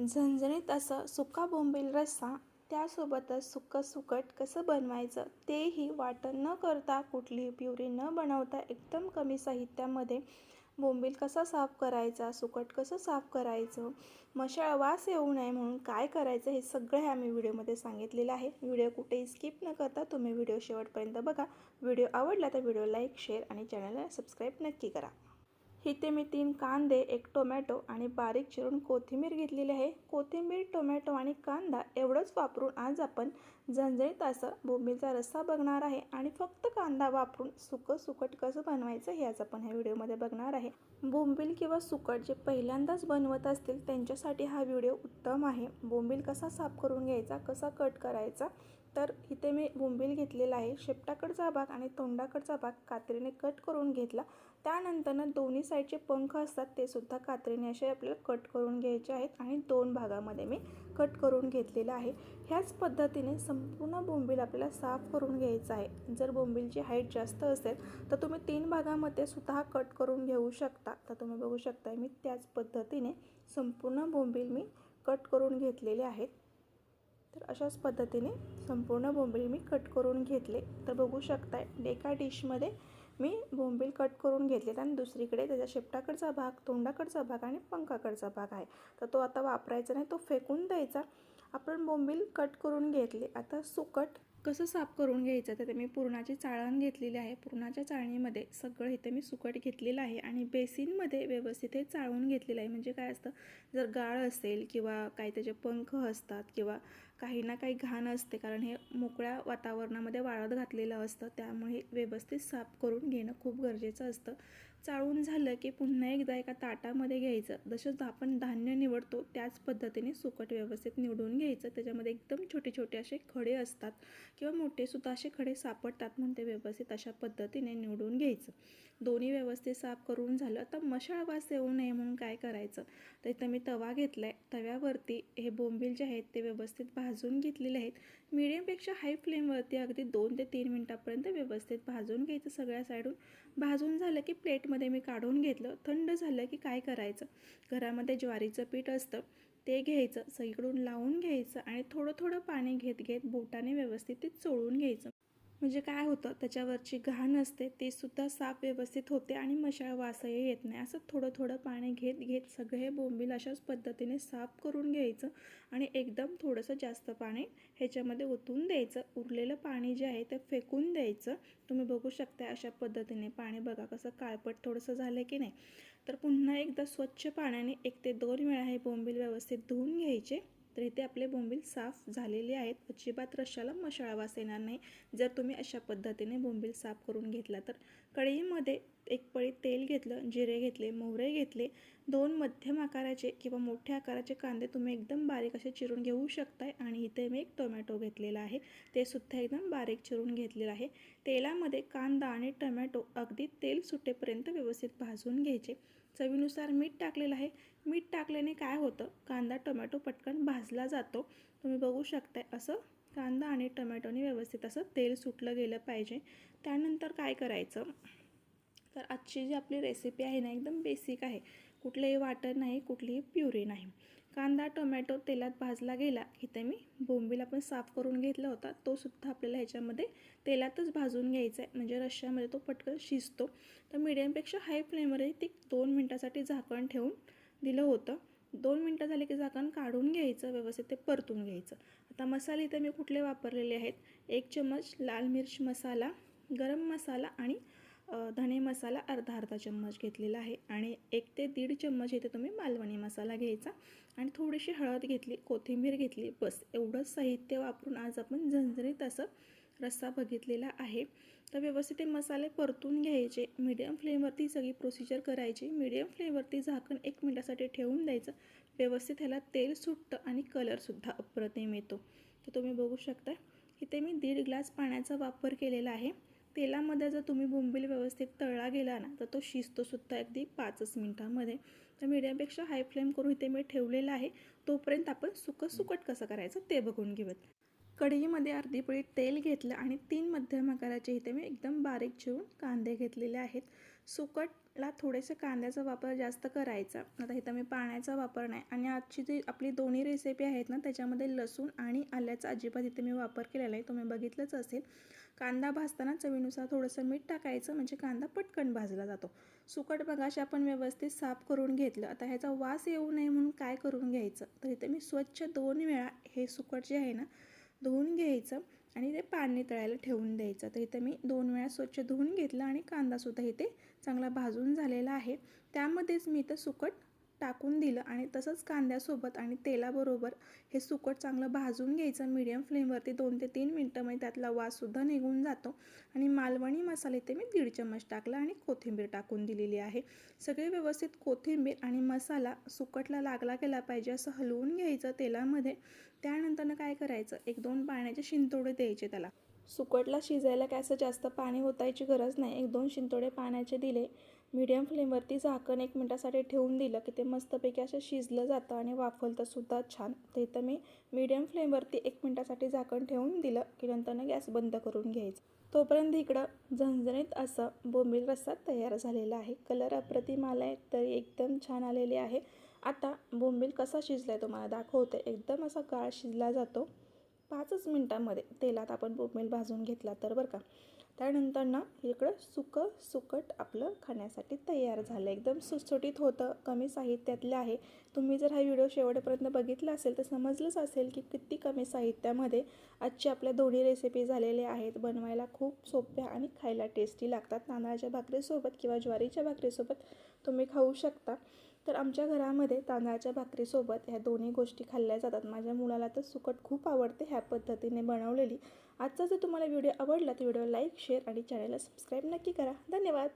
झणझणीत असं सुका बोंबील रस्सा त्यासोबतच सुकं सुकट कसं बनवायचं तेही वाटण न करता कुठलीही प्युरी न बनवता एकदम कमी साहित्यामध्ये बोंबील कसा साफ करायचा सुकट कसं साफ करायचं मशाळ वास येऊ नये म्हणून काय करायचं हे सगळं आम्ही व्हिडिओमध्ये सांगितलेलं आहे. व्हिडिओ कुठेही स्किप न करता तुम्ही व्हिडिओ शेवटपर्यंत बघा. व्हिडिओ आवडला तर व्हिडिओ लाईक शेअर आणि चॅनलला सबस्क्राईब नक्की करा. इथे मी तीन कांदे एक टोमॅटो आणि बारीक चिरून कोथिंबीर घेतलेली आहे. कोथिंबीर टोमॅटो आणि कांदा एवढंच वापरून आज आपण झणझणीत असं बोंबीलचा रस्सा बघणार आहे आणि फक्त कांदा वापरून सुकं सुकट कसं बनवायचं हे आज आपण ह्या व्हिडिओमध्ये बघणार आहे. बोंबील किंवा सुकट जे पहिल्यांदाच बनवत असतील त्यांच्यासाठी हा व्हिडिओ उत्तम आहे. बोंबील कसा साफ करून घ्यायचा कसा कट करायचा तर इथे मी बोंबील घेतलेला आहे. शेपटाकडचा भाग आणि तोंडाकडचा भाग कात्रीने कट करून घेतला. त्यानंतरनं दोन्ही साईडचे पंख असतात ते सुद्धा कात्रीने असे आपल्याला कट करून घ्यायचे आहेत आणि दोन भागामध्ये मी कट करून घेतलेलं आहे. ह्याच पद्धतीने संपूर्ण बोंबील आपल्याला साफ करून घ्यायचा आहे. जर बोंबीलची हाईट जास्त असेल तर तुम्ही तीन भागामध्ये सुद्धा हा कट करून घेऊ शकता. तर तुम्ही बघू शकता मी त्याच पद्धतीने संपूर्ण बोंबील मी कट करून घेतलेले आहेत. अशाच पद्धतीने संपूर्ण बोंबील मी कट करून घेतले. तर बघू शकताय एका डिशमध्ये मी बोंबील कट करून घेतले आणि दुसरीकडे त्याच्या शेपटाकडचा भाग तोंडाकडचा भाग आणि पंखाकडचा भाग आहे. तर तो आता वापरायचा नाही तो फेकून द्यायचा. आपण बोंबील कट करून घेतले. आता सुकट कसं साफ करून घ्यायचं तर ते मी पुरणाची चाळण घेतलेली आहे. पुरणाच्या चाळणीमध्ये सगळं इथे मी सुकट घेतलेलं आहे आणि बेसिनमध्ये व्यवस्थित हे चाळून घेतलेलं आहे. म्हणजे काय असतं जर गाळ असेल किंवा काही त्याचे पंख असतात किंवा काही ना काही घाण असते कारण हे मोकळ्या वातावरणामध्ये वाळत घातलेलं असतं त्यामुळे व्यवस्थित साफ करून घेणं खूप गरजेचं असतं. चाळून झालं की पुन्हा एकदा एका ताटामध्ये घ्यायचं. जसं आपण धान्य निवडतो त्याच पद्धतीने सुकट व्यवस्थित निवडून घ्यायचं. त्याच्यामध्ये एकदम छोटे छोटे असे खडे असतात किंवा मोठेसुद्धा असे खडे सापडतात म्हणून ते व्यवस्थित अशा पद्धतीने निवडून घ्यायचं. दोन्ही व्यवस्थित साफ करून झालं तर मशाळ वास येऊ नये म्हणून काय करायचं? तर इथं मी तवा घेतला आहे तव्यावरती हे बोंबील जे आहेत ते व्यवस्थित भाजून घेतलेले आहेत. मिडियमपेक्षा हाय फ्लेमवरती अगदी दोन ते तीन मिनटापर्यंत व्यवस्थित भाजून घ्यायचं सगळ्या साईडून. भाजून झालं की प्लेट प्लेटमध्ये मी काढून घेतलं. थंड झालं की काय करायचं? घरामध्ये ज्वारीचं पीठ असतं ते घ्यायचं सगळीकडून लावून घ्यायचं आणि थोडं थोडं पाणी घेत घेत बोटाने व्यवस्थित ते चोळून घ्यायचं. म्हणजे काय होतं त्याच्यावरची घाण असते ते सुद्धा साफ व्यवस्थित होते आणि मशाळ वासही येत नाही. असं थोडं थोडं पाणी घेत घेत सगळे बोंबील अशाच पद्धतीने साफ करून घ्यायचं आणि एकदम थोडंसं जास्त पाणी ह्याच्यामध्ये ओतून द्यायचं. उरलेलं पाणी जे आहे ते फेकून द्यायचं. तुम्ही बघू शकता अशा पद्धतीने पाणी बघा कसं काळपट थोडंसं झालं की नाही. तर पुन्हा एकदा स्वच्छ पाण्याने एक ते दोन वेळा हे बोंबील व्यवस्थित धुवून घ्यायचे. तर इथे आपले बोंबील साफ झालेले आहेत. अजिबात रशाला मशाळा वास येणार नाही. जर तुम्ही अशा पद्धतीने बोंबील साफ करून घेतला तर कढईमध्ये एक पळी तेल घेतलं जिरे घेतले मोहरे घेतले दोन मध्यम आकाराचे किंवा मोठ्या आकाराचे कांदे तुम्ही एकदम बारीक असे चिरून घेऊ शकताय. आणि इथे मी एक टोमॅटो घेतलेला आहे. ते सुद्धा एकदम बारीक चिरून घेतलेलं आहे. तेलामध्ये कांदा आणि टोमॅटो अगदी तेल सुटेपर्यंत व्यवस्थित भाजून घ्यायचे. चवीनुसार मीठ टाकलेलं आहे. मीठ टाकल्याने काय होतं? कांदा टोमॅटो पटकन भाजला जातो. तुम्ही बघू शकताय असं कांदा आणि टोमॅटोने व्यवस्थित असं तेल सुटलं गेलं पाहिजे. त्यानंतर काय करायचं? तर आजची जी आपली रेसिपी आहे ना एकदम बेसिक आहे. कुठलंही वाटण नाही कुठलीही प्युरी नाही. कांदा टोमॅटो तेलात भाजला गेला. इथे मी बोंबील आपण साफ करून घेतला होता. तो सुद्धा आपल्याला ह्याच्यामध्ये तेलातच भाजून घ्यायचा आहे. म्हणजे रश्श्यामध्ये तो पटकन शिजतो. तर मीडियमपेक्षा हाय फ्लेमवरही ती दोन मिनटासाठी झाकण ठेवून दिलं होतं. दोन मिनटं झाले की झाकण काढून घ्यायचं. व्यवस्थित ते परतून घ्यायचं. आता मसाले इथे मी कुठले वापरलेले आहेत? एक चम्मच लाल मिर्च मसाला गरम मसाला आणि धने मसाला अर्धा अर्धा चम्मच घेतलेला आहे आणि एक ते दीड चम्मच इथे तुम्ही मालवणी मसाला घ्यायचा आणि थोडीशी हळद घेतली कोथिंबीर घेतली बस. एवढंच साहित्य वापरून आज आपण झणझणीत असं रस्सा बघितलेला आहे. तर व्यवस्थित ते मसाले परतून घ्यायचे. मीडियम फ्लेमवरती सगळी प्रोसिजर करायची. मीडियम फ्लेमवरती झाकण एक मिनटासाठी ठेवून द्यायचं. व्यवस्थित ह्याला तेल सुटतं आणि कलरसुद्धा अप्रतिम येतो. तर तुम्ही बघू शकता इथे मी दीड ग्लास पाण्याचा वापर केलेला आहे. तेलामध्ये जर तुम्ही बोंबील व्यवस्थित तळला गेला ना तर तो शिजतोसुद्धा अगदी पाचच मिनटामध्ये. तर मीडियमपेक्षा हाय फ्लेम करून इथे मी ठेवलेला आहे. तोपर्यंत आपण सुकं सुकट कसं करायचं ते बघून घेऊयात. कढईमध्ये अर्धी पोळी तेल घेतलं आणि तीन मध्यम आकाराचे इथे मी एकदम बारीक चिरून कांदे घेतलेले आहेत. सुकटला थोडेसे कांद्याचा वापर जास्त करायचा. आता इथं मी पाण्याचा वापर नाही. आणि आजची जी आपली दोन्ही रेसिपी आहेत ना त्याच्यामध्ये लसूण आणि आल्याचा अजिबात इथे मी वापर केलेला आहे. तुम्ही बघितलंच असेल. कांदा भाजताना चवीनुसार थोडंसं मीठ टाकायचं म्हणजे कांदा पटकन भाजला जातो. सुकट बघाशी आपण व्यवस्थित साफ करून घेतलं. आता ह्याचा वास येऊ नये म्हणून काय करून घ्यायचं? तर इथे मी स्वच्छ दोन वेळा हे सुकट जे आहे ना धुवून घ्यायचं. आणि ते पाणी तळायला ठेवून द्यायचं. तर इथं मी दोन वेळा स्वच्छ धुवून घेतलं आणि कांदासुद्धा इथे चांगला भाजून झालेला आहे. त्यामध्येच मी इथं सुकट टाकून दिलं आणि तसंच कांद्यासोबत आणि तेलाबरोबर हे सुकट चांगलं भाजून घ्यायचं. मीडियम फ्लेमवरती दोन ते तीन मिनटं म्हणजे त्यातला वाससुद्धा निघून जातो. आणि मालवणी मसाले ते मी दीड चम्मच टाकला आणि कोथिंबीर टाकून दिलेली आहे. सगळे व्यवस्थित कोथिंबीर आणि मसाला सुकटला लागला गेला पाहिजे असं हलवून घ्यायचं तेलामध्ये. त्यानंतरनं काय करायचं? एक दोन पाण्याचे शिंतोडे द्यायचे त्याला. सुकटला शिजायला काय असं जास्त पाणी ओतायची गरज नाही. एक दोन शिंतोडे पाण्याचे दिले. मीडियम फ्लेमवरती झाकण एक मिनटासाठी ठेवून दिलं की ते मस्तपैकी असं शिजलं जातं आणि वाफलतं सुद्धा छान. तर मी मीडियम फ्लेमवरती एक मिनटासाठी झाकण ठेवून दिलं की नंतरनं गॅस बंद करून घ्यायचं. तोपर्यंत इकडं झणझणीत असं बोंबील रस्सा तयार झालेला आहे. कलर अप्रतिम आला आहे तरी एकदम छान आलेले आहे. आता बोंबील कसा शिजला आहे तुम्हाला दाखवते. एकदम असा गाळ शिजला जातो. पाचच मिनटामध्ये तेलात आपण बोंबील भाजून घेतला तर बरं का. त्यानंतर ना इकडं सुकं सुकट आपलं खाण्यासाठी तयार झालं. एकदम सुटसुटीत होतं कमी साहित्यातलं आहे. तुम्ही जर हा व्हिडिओ शेवटपर्यंत बघितला असेल तर समजलंच असेल की किती कमी साहित्यामध्ये आजची आपल्या दोन्ही रेसिपी झालेल्या आहेत. बनवायला खूप सोप्या आणि खायला टेस्टी लागतात. तांदळाच्या भाकरीसोबत किंवा ज्वारीच्या भाकरीसोबत तुम्ही खाऊ शकता. तर आमच्या घरामध्ये तांदळाच्या भाकरीसोबत ह्या दोन्ही गोष्टी खाल्ल्या जातात. माझ्या मुलाला तर सुकट खूप आवडते ह्या पद्धतीने बनवलेली. आजचा जर तुम्हाला व्हिडिओ आवडला तर व्हिडिओ लाईक शेअर आणि चॅनलला सबस्क्राईब नक्की करा. धन्यवाद.